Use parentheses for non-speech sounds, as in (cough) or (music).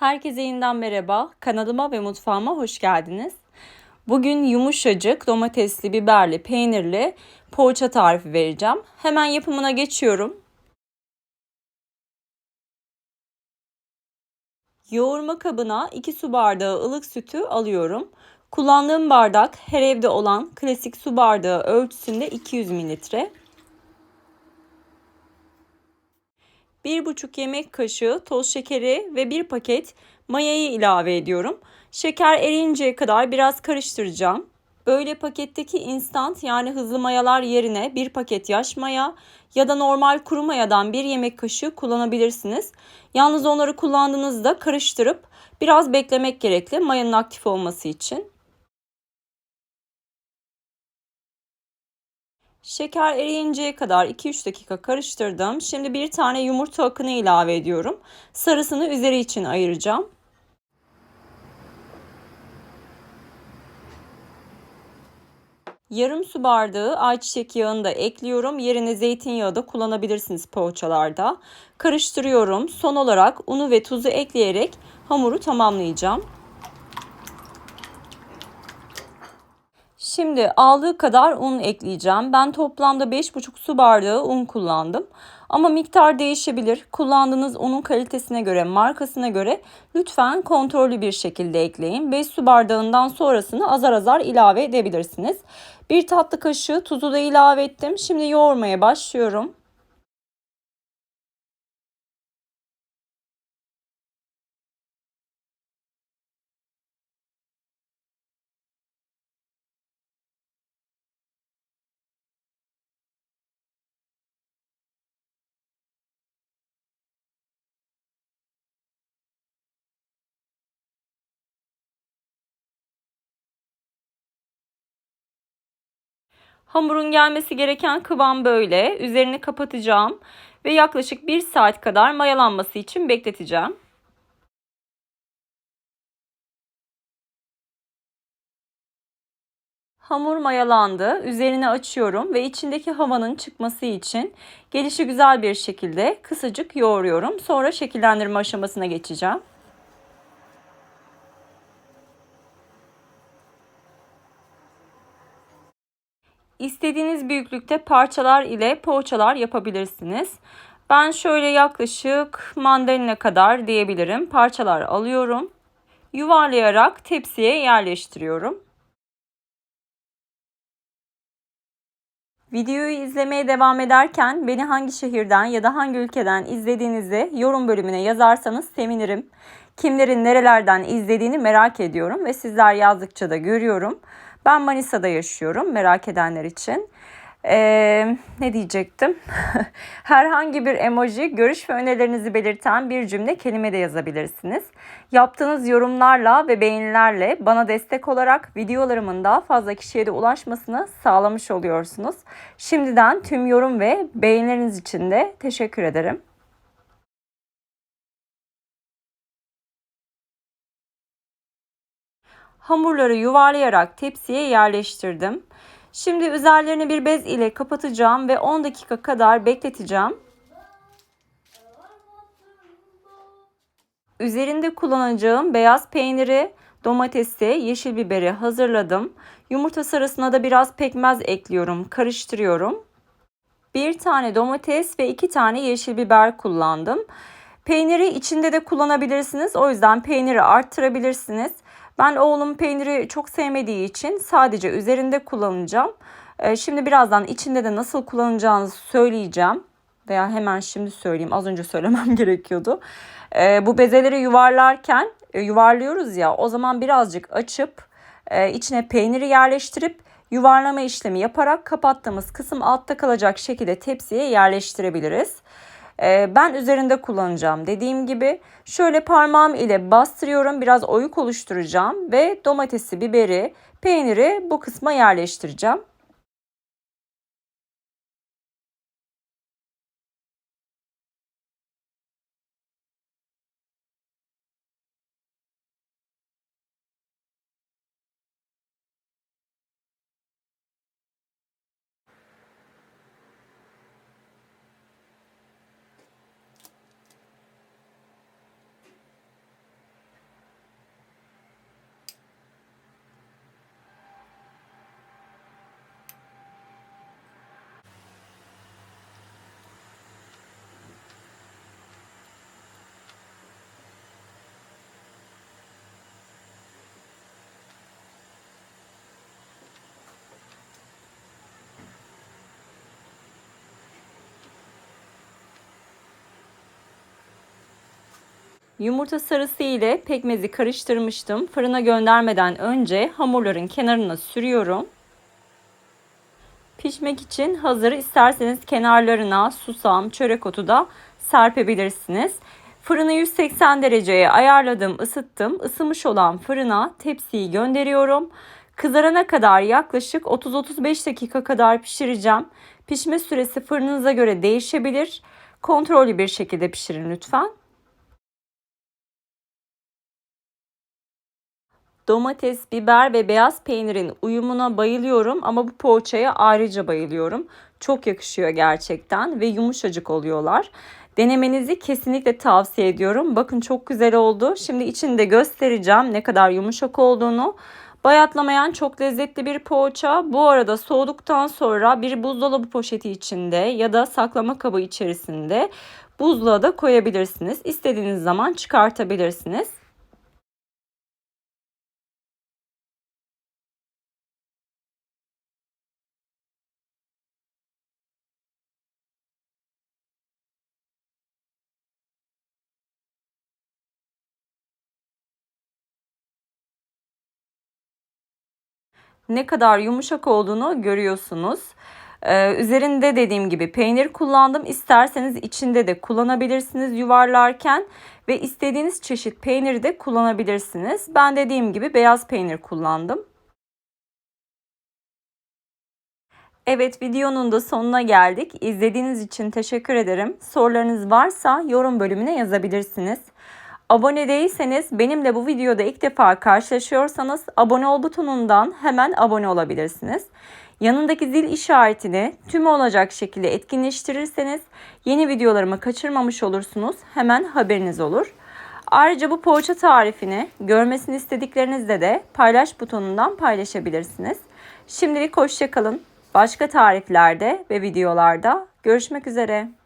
Herkese yeniden merhaba. Kanalıma ve mutfağıma hoş geldiniz. Bugün yumuşacık domatesli, biberli, peynirli poğaça tarifi vereceğim. Hemen yapımına geçiyorum. Yoğurma kabına 2 su bardağı ılık sütü alıyorum. Kullandığım bardak her evde olan klasik su bardağı ölçüsünde 200 mililitre. 1,5 yemek kaşığı toz şekeri ve 1 paket mayayı ilave ediyorum. Şeker eriyinceye kadar biraz karıştıracağım. Böyle paketteki instant yani hızlı mayalar yerine bir paket yaş maya ya da normal kuru mayadan bir yemek kaşığı kullanabilirsiniz. Yalnız onları kullandığınızda karıştırıp biraz beklemek gerekli mayanın aktif olması için. Şeker eriyinceye kadar 2-3 dakika karıştırdım. Şimdi bir tane yumurta akını ilave ediyorum. Sarısını üzeri için ayıracağım. Yarım su bardağı ayçiçek yağını da ekliyorum. Yerine zeytinyağı da kullanabilirsiniz poğaçalarda. Karıştırıyorum. Son olarak unu ve tuzu ekleyerek hamuru tamamlayacağım. Şimdi aldığı kadar un ekleyeceğim. Ben toplamda 5,5 su bardağı un kullandım. Ama miktar değişebilir. Kullandığınız unun kalitesine göre, markasına göre lütfen kontrollü bir şekilde ekleyin. 5 su bardağından sonrasını azar azar ilave edebilirsiniz. Bir tatlı kaşığı tuzu da ilave ettim. Şimdi yoğurmaya başlıyorum. Hamurun gelmesi gereken kıvam böyle. Üzerini kapatacağım ve yaklaşık 1 saat kadar mayalanması için bekleteceğim. Hamur mayalandı. Üzerini açıyorum ve içindeki havanın çıkması için gelişi güzel bir şekilde kısacık yoğuruyorum. Sonra şekillendirme aşamasına geçeceğim. İstediğiniz büyüklükte parçalar ile poğaçalar yapabilirsiniz. Ben şöyle yaklaşık mandalina kadar diyebilirim. Parçalar alıyorum. Yuvarlayarak tepsiye yerleştiriyorum. Videoyu izlemeye devam ederken beni hangi şehirden ya da hangi ülkeden izlediğinizi yorum bölümüne yazarsanız sevinirim. Kimlerin nerelerden izlediğini merak ediyorum ve sizler yazdıkça da görüyorum. Ben Manisa'da yaşıyorum merak edenler için. Ee, ne diyecektim? (laughs) Herhangi bir emoji, görüş ve önerilerinizi belirten bir cümle kelime de yazabilirsiniz. Yaptığınız yorumlarla ve beğenilerle bana destek olarak videolarımın daha fazla kişiye de ulaşmasını sağlamış oluyorsunuz. Şimdiden tüm yorum ve beğenileriniz için de teşekkür ederim. Hamurları yuvarlayarak tepsiye yerleştirdim. Şimdi üzerlerini bir bez ile kapatacağım ve 10 dakika kadar bekleteceğim. Üzerinde kullanacağım beyaz peyniri, domatesi, yeşil biberi hazırladım. Yumurta sarısına da biraz pekmez ekliyorum, karıştırıyorum. Bir tane domates ve iki tane yeşil biber kullandım. Peyniri içinde de kullanabilirsiniz. O yüzden peyniri arttırabilirsiniz. Ben oğlum peyniri çok sevmediği için sadece üzerinde kullanacağım. Ee, şimdi birazdan içinde de nasıl kullanacağınızı söyleyeceğim. Veya hemen şimdi söyleyeyim. Az önce (laughs) söylemem gerekiyordu. Ee, bu bezeleri yuvarlarken e, yuvarlıyoruz ya o zaman birazcık açıp e, içine peyniri yerleştirip yuvarlama işlemi yaparak kapattığımız kısım altta kalacak şekilde tepsiye yerleştirebiliriz. Ee, ben üzerinde kullanacağım. Dediğim gibi şöyle parmağım ile bastırıyorum. Biraz oyuk oluşturacağım ve domatesi, biberi, peyniri bu kısma yerleştireceğim. Yumurta sarısı ile pekmezi karıştırmıştım. Fırına göndermeden önce hamurların kenarına sürüyorum. Pişmek için hazır. İsterseniz kenarlarına susam, çörek otu da serpebilirsiniz. Fırını 180 dereceye ayarladım, ısıttım. Isınmış olan fırına tepsiyi gönderiyorum. Kızarana kadar yaklaşık 30-35 dakika kadar pişireceğim. Pişme süresi fırınıza göre değişebilir. Kontrollü bir şekilde pişirin lütfen. Domates, biber ve beyaz peynirin uyumuna bayılıyorum ama bu poğaçaya ayrıca bayılıyorum. Çok yakışıyor gerçekten ve yumuşacık oluyorlar. Denemenizi kesinlikle tavsiye ediyorum. Bakın çok güzel oldu. Şimdi içinde göstereceğim ne kadar yumuşak olduğunu. Bayatlamayan çok lezzetli bir poğaça. Bu arada soğuduktan sonra bir buzdolabı poşeti içinde ya da saklama kabı içerisinde buzluğa da koyabilirsiniz. İstediğiniz zaman çıkartabilirsiniz. Ne kadar yumuşak olduğunu görüyorsunuz. Ee, üzerinde dediğim gibi peynir kullandım. İsterseniz içinde de kullanabilirsiniz yuvarlarken ve istediğiniz çeşit peyniri de kullanabilirsiniz. Ben dediğim gibi beyaz peynir kullandım. Evet videonun da sonuna geldik. İzlediğiniz için teşekkür ederim. Sorularınız varsa yorum bölümüne yazabilirsiniz. Abone değilseniz benimle bu videoda ilk defa karşılaşıyorsanız abone ol butonundan hemen abone olabilirsiniz. Yanındaki zil işaretini tüm olacak şekilde etkinleştirirseniz yeni videolarımı kaçırmamış olursunuz. Hemen haberiniz olur. Ayrıca bu poğaça tarifini görmesini istediklerinizde de paylaş butonundan paylaşabilirsiniz. Şimdilik hoşçakalın. Başka tariflerde ve videolarda görüşmek üzere.